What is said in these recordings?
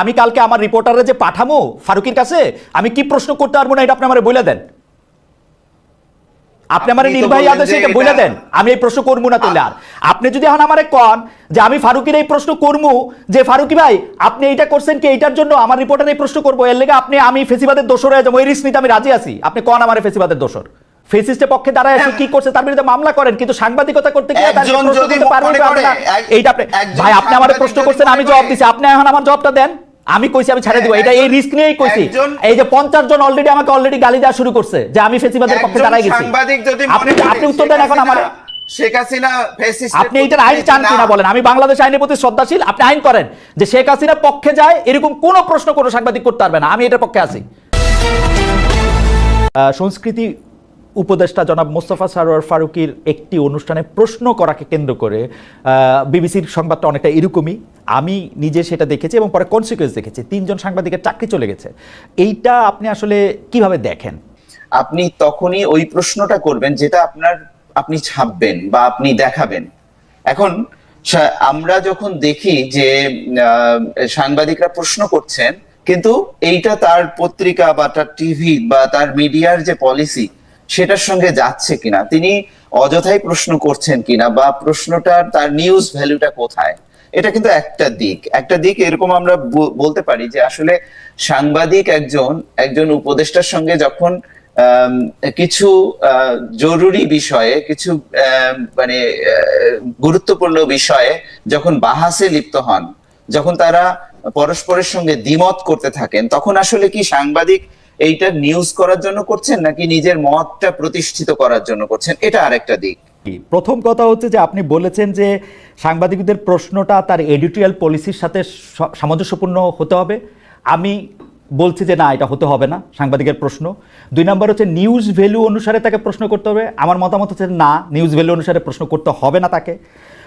আমি কালকে আমার রিপোর্টারে যে পাঠামো ফারুকের কাছে আমি কি প্রশ্ন করতে পারব না এটা আপনি আমার বলে দেন? আপনি আমার নির্বাহী আদেশে এটা বলে দেন। আমি এই প্রশ্ন করব না তাহলে আর আপনি যদি এখন আমারে কন যে আমি ফারুকের এই প্রশ্ন করব যে ফারুকি ভাই আপনি এইটা করছেন কি? এইটার জন্য আমার রিপোর্টার এই প্রশ্ন করব। এর লেগে আপনি আমি ফেসিবাদের দোষর হয়ে যাব। এই রিস্ক নিতে আমি রাজি আছি। আপনি কন আমার ফেসিবাদের দোষর? ফেসিস্টের পক্ষে দাঁড়ায় এসে কি করছে? তার বিরুদ্ধে মামলা করেন কিন্তু সাংবাদিকতা করতে গিয়ে তার প্রশ্ন করতে পারবেন না এইটা আপনি ভাই আপনি আমার প্রশ্ন করছেন আমি জবাব দিছি। আপনি এখন আমার জবাবটা দেন। আমি কইছি আমি ছেড়ে দিব। এটা এই রিস্ক নিয়েই কইছি। এই যে পঞ্চাশ জন অলরেডি আমাকে অলরেডি গালি দেওয়া শুরু করছে যে আমি ফেসিবাদের পক্ষে দাঁড়াই গেছি। সাংবাদিক যদি আপনি আপনি উত্তর দেন এখন হাসিনা- আমার। শেখ হাসিনা ফ্যাসিস্টের আপনি এইটার আইন চান কিনা বলেন? আমি বাংলাদেশ আইনের প্রতি শ্রদ্ধাশীল। আপনি আইন করেন যে শেখ হাসিনার পক্ষে যায় এরকম কোন প্রশ্ন কোনো সাংবাদিক করতে পারবে না। আমি এটার পক্ষে আছি। সংস্কৃতি উপদেষ্টা জনাব মোস্তফা সারোয়ার ফারুকির একটি অনুষ্ঠানে প্রশ্ন করাকে কেন্দ্র করে বিবিসির সংবাদটা অনেকটা এরকমই। আমি নিজে সেটা দেখেছি এবং পরে কনসিকুয়েন্স দেখেছি। তিনজন সাংবাদিকের চাকরি চলে গেছে। এইটা আপনি আসলে কীভাবে দেখেন? আপনি তখনই ওই প্রশ্নটা করবেন যেটা আপনার আপনি ছাপবেন বা আপনি দেখাবেন। এখন আমরা যখন দেখি যে সাংবাদিকরা প্রশ্ন করছেন, কিন্তু এইটা তার পত্রিকা বা তার টিভি বা তার মিডিয়ার যে পলিসি সেটার সঙ্গে যাচ্ছে কিনা, তিনি অযথাই প্রশ্ন করছেন কিনা বা প্রশ্নটার, তার নিউজ ভ্যালুটা কোথায়? এটা কিন্তু একটা দিক একটা দিক এরকম আমরা বলতে পারি যে আসলে সাংবাদিক একজন একজন উপদেষ্টার সঙ্গে যখন কিছু জরুরি বিষয়ে, কিছু মানে গুরুত্বপূর্ণ বিষয়ে যখন বাহাসে লিপ্ত হন, যখন তারা পরস্পরের সঙ্গে দ্বিমত করতে থাকেন, তখন আসলে কি সাংবাদিক এইটা নিউজ করার জন্য করছেন নাকি নিজের মতটা প্রতিষ্ঠিত করার জন্য করছেন এটা আরেকটা দিক? প্রথম কথা হচ্ছে যে আপনি বলেছেন যে সাংবাদিকদের প্রশ্নটা তার এডিটোরিয়াল পলিসির সাথে সামঞ্জস্যপূর্ণ হতে হবে। আমি বলছি যে না, এটা হতে হবে না, সাংবাদিকের প্রশ্ন। দুই নম্বর হচ্ছে নিউজ ভ্যালু অনুসারে তাকে প্রশ্ন করতে হবে। আমার মতামত হচ্ছে না নিউজ ভ্যালু অনুসারে প্রশ্ন করতে হবে না তাকে।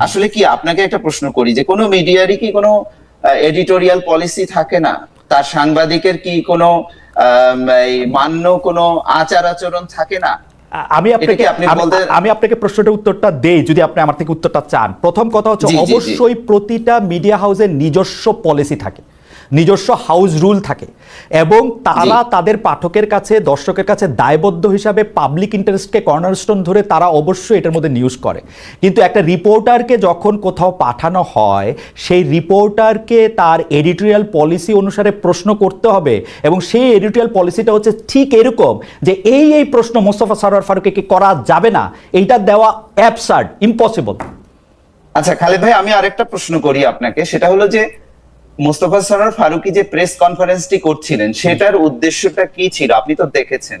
আসলে কি আপনাকে একটা প্রশ্ন করি যে কোনো মিডিয়ারই কি কোনো এডিটোরিয়াল পলিসি থাকে না? তার সাংবাদিকের কি কোনো মান্য কোনো আচার আচরণ থাকে না? আমি আপনাকে আমি- আপনাকে প্রশ্নটার উত্তরটা দেই যদি আপনি আমার থেকে উত্তরটা চান। প্রথম কথা হচ্ছে। অবশ্যই প্রতিটা মিডিয়া হাউসের নিজস্ব পলিসি থাকে। নিজস্ব হাউস রুল থাকে এবং তারা তাদের পাঠকের কাছে দর্শকের কাছে দায়বদ্ধ হিসাবে পাবলিক ইন্টারেস্টকে কর্নারস্টোন ধরে তারা অবশ্যই এটার মধ্যে নিউজ করে। কিন্তু একটা রিপোর্টারকে যখন কোথাও পাঠানো হয় সেই রিপোর্টারকে তার এডিটোরিয়াল পলিসি অনুসারে প্রশ্ন করতে হবে এবং সেই এডিটোরিয়াল পলিসিটা হচ্ছে ঠিক এরকম যে এই এই প্রশ্ন মোস্তফা সরোয়ার ফারুকে কি করা যাবে না? এইটা দেওয়া অ্যাবসার্ড ইম্পসিবল আচ্ছা খালেদ ভাই আমি আরেকটা প্রশ্ন করি আপনাকে। সেটা হলো যে মোস্তফা সরার ফারুকি যে প্রেস কনফারেন্সটি করছিলেন সেটার উদ্দেশ্যটা কি ছিল? আপনি তো দেখেছেন।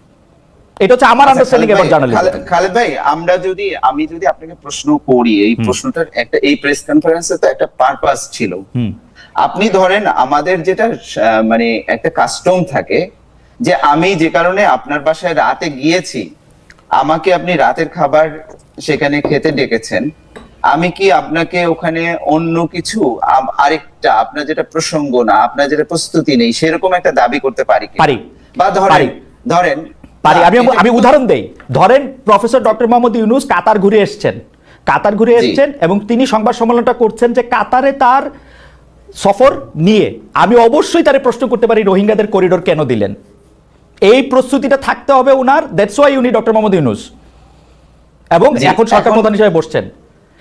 এটা হচ্ছে আমার আন্ডারস্ট্যান্ডিং এবার জার্নালিজম খালেদ- খালেদ ভাই আমরা যদি আমি যদি আপনাকে প্রশ্ন করি এই প্রশ্নটার একটা এই প্রেস কনফারেন্সে তো একটা পারপাস ছিল। আপনি ধরেন আমাদের যেটা মানে একটা কাস্টম থাকে যে আমি যে কারণে আপনার বাসায় রাতে গিয়েছি আমাকে আপনি রাতের খাবার সেখানে খেতে ডেকেছেন আমি কি আপনাকে ওখানে অন্য কিছু আরেকটা আপনার যেটা প্রসঙ্গ না আপনার যেটা প্রস্তুতি নেই সেরকম একটা দাবি করতে পারি পারি। বা ধরেন ধরেন পারি। আমি আমি উদাহরণ দেই। ধরেন professor doctor Mohammad Yunus Qatar ঘুরে এসছেন। কাতার ঘুরে এসছেন এবং তিনি সংবাদ সম্মেলনটা করছেন যে কাতারে তার সফর নিয়ে। আমি অবশ্যই তারে প্রশ্ন করতে পারি রোহিঙ্গাদের করিডোর কেন দিলেন? এই প্রস্তুতিটা থাকতে হবে ওনার। দ্যাটস ওয়াই উনি ডক্টর মোহাম্মদ ইউনুস। এবং এখন সরকার প্রধান হিসেবে বসছেন।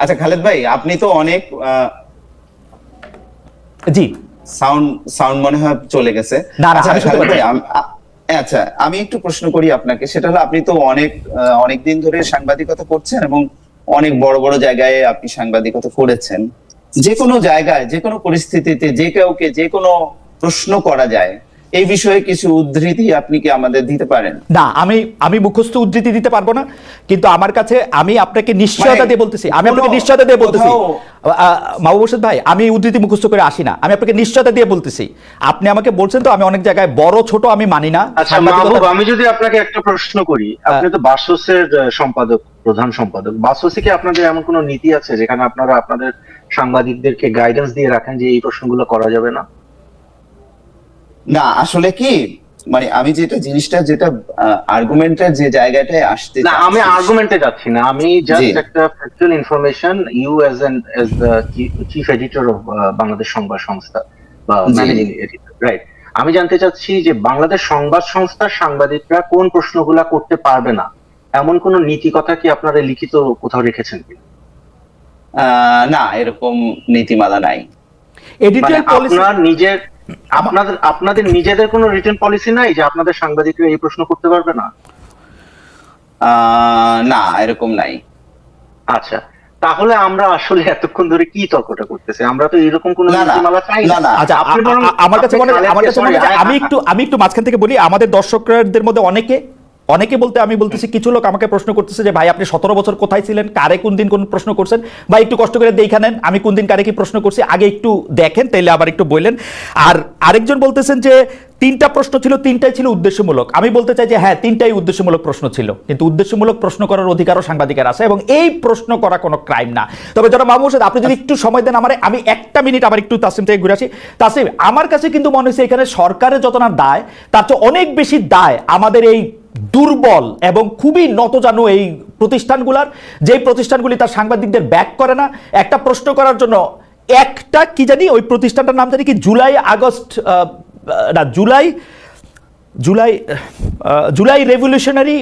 আচ্ছা খালেদ ভাই আপনি তো অনেক জি। সাউন্ড সাউন্ড মনে হয় চলে গেছে। আচ্ছা, আচ্ছা আমি একটু প্রশ্ন করি আপনাকে। সেটা হলো আপনি তো অনেক অনেক দিন ধরে সাংবাদিকতা করছেন এবং অনেক বড় বড় জায়গায় আপনি সাংবাদিকতা করেছেন। যে কোনো জায়গায় যে কোনো পরিস্থিতিতে যে কাউকে যে কোনো প্রশ্ন করা যায় এই বিষয়ে কিছু উদ্ধৃতি আপনি কি আমাদের দিতে পারেন? না আমি আমি মুখস্থ উদ্ধৃতি দিতে পারব না কিন্তু আমার কাছে আমি আপনাকে নিশ্চয়তা মানে দিয়ে বলতেছি আমি আপনাকে নিশ্চয়তা দিয়ে বলতেছি। মাহবুব ভাই আমি উদ্ধৃতি মুখস্থ করে আসি না আমি আপনাকে নিশ্চয়তা দিয়ে বলতেছি। আপনি আমাকে বলছেন তো আমি অনেক জায়গায় বড় ছোট আমি মানি না আচ্ছা আমি যদি আপনাকে একটা প্রশ্ন করি আপনি তো বাসসের সম্পাদক প্রধান সম্পাদক বাসসে কি আপনাদের এমন কোনো নীতি আছে যেখানে আপনারা আপনাদের সাংবাদিকদেরকে গাইডেন্স দিয়ে রাখেন যে এই প্রশ্নগুলো করা যাবে না? না আসলে কি মানে আমি যেটা জিনিসটা যেটা আর্গুমেন্টের যে জায়গাটায় আসতে না আমি আর্গুমেন্টে যাচ্ছি না। আমি জাস্ট একটা factual information you as an as the chief editor of Bangladesh Sangbad Sangstha বা ম্যানেজিং এডিটর রাইট আমি জানতে চাচ্ছি যে বাংলাদেশ সংবাদ সংস্থার সাংবাদিকরা কোন প্রশ্নগুলা করতে পারবে না? এমন কোন নীতি কথা কি আপনারা লিখিত কোথাও রেখেছেন কি আহ, না এরকম নীতিমালা নাই। মানে এডিটোরিয়াল পলিসি আপনার নিজের আপনাদের আপনাদের নিজেদের কোনো রিটার্ন পলিসি নাই যে আপনাদের সাংবাদিকরা এই প্রশ্ন করতে পারবে না? আহ, না এরকম নাই। আচ্ছা তাহলে আমরা আসলে এতক্ষণ ধরে কি তর্কটা করতেছি? আমরা তো এরকম কোনো না, না, নীতিমালা চাই না, না। আচ্ছা আমার কাছে মনে আমার কাছে মনে আমি একটু আমি একটু মাঝখান থেকে বলি আমাদের দর্শকদের মধ্যে অনেকে অনেকে বলতে, আমি বলতেছি, কিছু লোক আমাকে প্রশ্ন করতেছে যে, ভাই, আপনি সতেরো বছর কোথায় ছিলেন? কারে কোন দিন কোন প্রশ্ন করছেন? বা একটু কষ্ট করে দেখে নেন, আমি কোন দিন কারে কি প্রশ্ন করছি, আগে একটু দেখেন, তাইলে আবার একটু বললেন। আর আরেকজন বলতেছেন যে, তিনটা প্রশ্ন ছিল, তিনটাই ছিল উদ্দেশ্যমূলক। আমি বলতে চাই যে হ্যাঁ তিনটাই উদ্দেশ্যমূলক প্রশ্ন ছিল। কিন্তু উদ্দেশ্যমূলক প্রশ্ন করার অধিকারও সাংবাদিকের আছে এবং এই প্রশ্ন করা কোনো ক্রাইম না। তবে যারা মামু হোসেন আপনি যদি একটু সময় দেন আমার, আমি একটা মিনিট আবার একটু তাসিম থেকে ঘুরে আসি। তাসিম, আমার কাছে কিন্তু মনে হচ্ছে এখানে সরকারের যত না দায়, তার চেয়ে অনেক বেশি দায় আমাদের এই দুর্বল এবং খুবই নতজানু এই প্রতিষ্ঠানগুলার। যেই প্রতিষ্ঠানগুলি তার সাংবাদিকদের ব্যাক করে না, একটা প্রশ্ন করার জন্য একটা কি জানি ওই প্রতিষ্ঠানটার নাম জানি কি জুলাই, আগস্ট না, জুলাই জুলাই জুলাই রেভলিউশনারি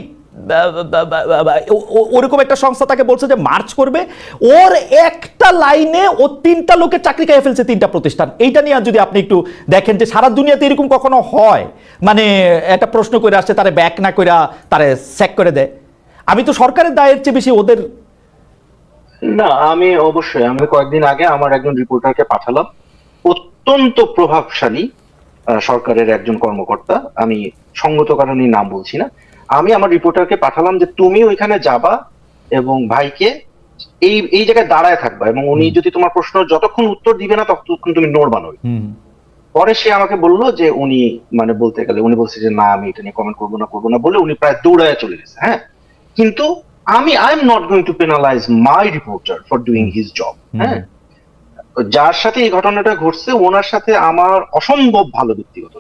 ওরকম একটা সংস্থা তাকে বলছে যে মার্চ করবে। ওর একটা লাইনে ও তিনটা লোকের চাকরি খেয়ে ফেলছে তিনটা প্রতিষ্ঠান। এইটা নিয়ে যদি আপনি একটু দেখেন যে সারা দুনিয়াতে এরকম কখনো হয়? মানে একটা প্রশ্ন করে আসছে, তারে ব্যাক না করে তারে স্যাক করে দেয়। আমি তো সরকারের দায়ের চেয়ে বেশি ওদের না, আমি অবশ্যই, আমি কয়েকদিন আগে আমার একজন রিপোর্টারকে পাঠালাম। অত্যন্ত প্রভাবশালী সরকারের একজন কর্মকর্তা। আমি সঙ্গত কারণে নাম বলছি না। আমি আমার রিপোর্টারকে পাঠালাম যে তুমি ওইখানে যাবা এবং ভাইকে এই এই জায়গায় দাঁড়ায় থাকবা এবং উনি যদি তোমার প্রশ্ন যতক্ষণ উত্তর দিবে না ততক্ষণ তুমি নড়বা নই পরে সে আমাকে বলল যে উনি মানে বলতে গেলে উনি বলছে যে না আমি এটা নিয়ে কমেন্ট করব না করব না বলে উনি প্রায় দৌড়ায় চলে গেছে হ্যাঁ? কিন্তু আমি I am not going to penalise my reporter for doing his job হ্যাঁ? যার সাথে এই ঘটনাটা ঘটছে ওনার সাথে আমার অসম্ভব ভালো ব্যক্তিগত।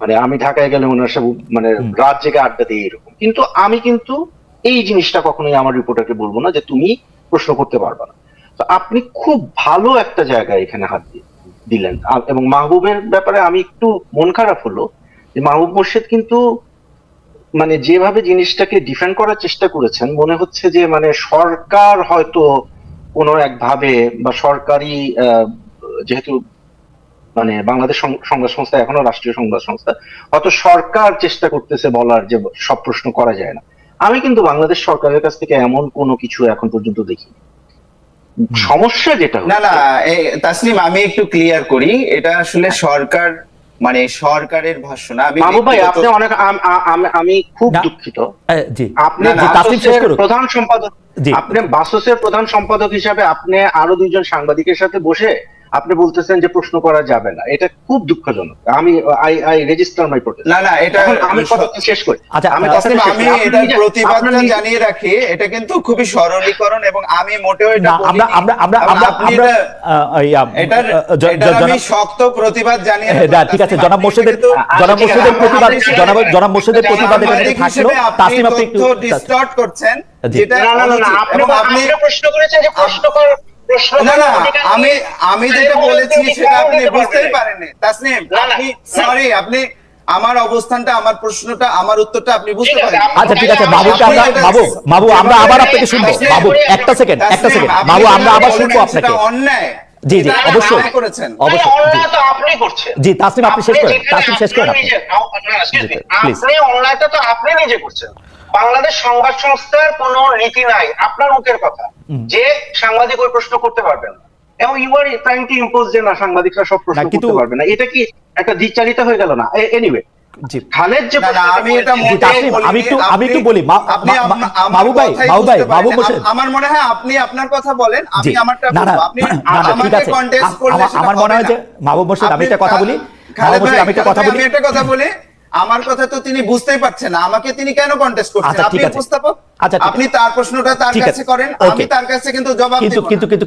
মানে আমি ঢাকায় গেলে ওনার সাথে মানে রাত জেগে আড্ডা দিই এরকম। কিন্তু আমি কিন্তু এই জিনিসটা কখনোই আমার রিপোর্টারকে বলব না যে তুমি প্রশ্ন করতে পারবে না। তো আপনি খুব ভালো একটা জায়গায় এখানে হাত দিয়ে দিলেন। এবং মাহবুবের ব্যাপারে আমি একটু মন খারাপ হলো যে মাহবুব মোর্শেদ কিন্তু মানে যেভাবে জিনিসটাকে ডিফেন্ড করার চেষ্টা করেছেন মনে হচ্ছে যে মানে সরকার হয়তো কোনো একভাবে বা সরকারি আহ, যেহেতু মানে বাংলাদেশ সংবাদ সংস্থা এখনও রাষ্ট্রীয় সংবাদ সংস্থা। হয়তো সরকার চেষ্টা করতেছে বলার যে সব প্রশ্ন করা যায় না। আমি কিন্তু বাংলাদেশ সরকারের কাছ থেকে এমন কোনো কিছু এখন পর্যন্ত দেখিনি। সমস্যা যেটা না না এই, তাসনিম আমি একটু ক্লিয়ার করি। এটা আসলে সরকার মানে সরকারের ভাষ্য না আমি মাহবুব ভাই আপনি অনেক আম- খুব দুঃখিত। জি। আপনি প্রধান সম্পাদক। আপনি বাসসের প্রধান সম্পাদক হিসাবে আপনি আরও দুইজন সাংবাদিকের সাথে বসে আপনি বলতেছেন যে প্রশ্ন করা যাবে না। এটা খুব দুঃখজনক। আমি I I register my protest না না এটা এখন আমি কথা শেষ করি। আচ্ছা, আমি আহ, কথাটা আমি। আপনি প্রতিবাদটা জানিয়ে রাখি এটা কিন্তু খুবই সরলীকরণ এবং আমি মোটেও এটা না আমরা আমরা আমরা আমরা আপনি আমরা এটা- জ- আমি শক্ত প্রতিবাদ জানিয়ে না, ঠিক আছে জনাব মোর্শেদের জনাব মোর্শেদের প্রতিবাদ জনাব জনাব মোর্শেদের প্রতিবাদ এখানে থাকল হিসেবে আপনি আপনি একটু distort করছেন যেটা না না না না আপনি আপনি আপনি প্রশ্ন করেছেন যে প্রশ্ন কর প্রশ্ন না না আমি আমি যেটা বলেছি সেটা আপনি বুঝতেই পারেননি। তাসনিম না, না, আপনি সরি আপনি আমার অবস্থানটা আমার প্রশ্নটা আমার উত্তরটা আপনি বুঝতে পারেন আচ্ছা ঠিক আছে বাবুকে আমরা বাবু বাবু আমরা আবার আপনাকে শুনব। বাবু একটা সেকেন্ড একটা সেকেন্ড বাবু আমরা আবার শুনব আপনাকে। অন্যায়। জি, জি, অবশ্যই। করেছেন। না, অবশ্যই, জি। আপনি করছেন। জি, তাসনিম, আপনি শেষ করেন। তাসনিম, শেষ করেন আপনি। তো আপনি নিজে করছেন। বাংলাদেশ সংবাদ সংস্থার কোন নীতি নাই। আপনার মুখের কথা। যে সাংবাদিক ওই প্রশ্ন করতে পারবেন না। এবং you are trying to impose যে না সাংবাদিকরা সব প্রশ্ন করতে পারবে না। এটা কি একটা দ্বিচারিত হয়ে গেল না? এনিওয়ে আমার মনে হয় আপনি আপনার কথা বলেন আমারটা আপনি আমার- মনে হয় যে। মাহবুব মোর্শেদ একটা কথা বলি। আমি একটা কথা বলি। আমি একটা কথা বলি। আমার কথা তো তিনি বুঝতেই পারছেন না। আমাকে তিনি কেন কন্টেস্ট করছেন? আচ্ছা, আপনি উপস্থাপক আচ্ছা, আপনি তার প্রশ্নটা তার কাছে করেন আমি তার কাছে কিন্তু জবাব কিন্তু কিন্তু কিন্তু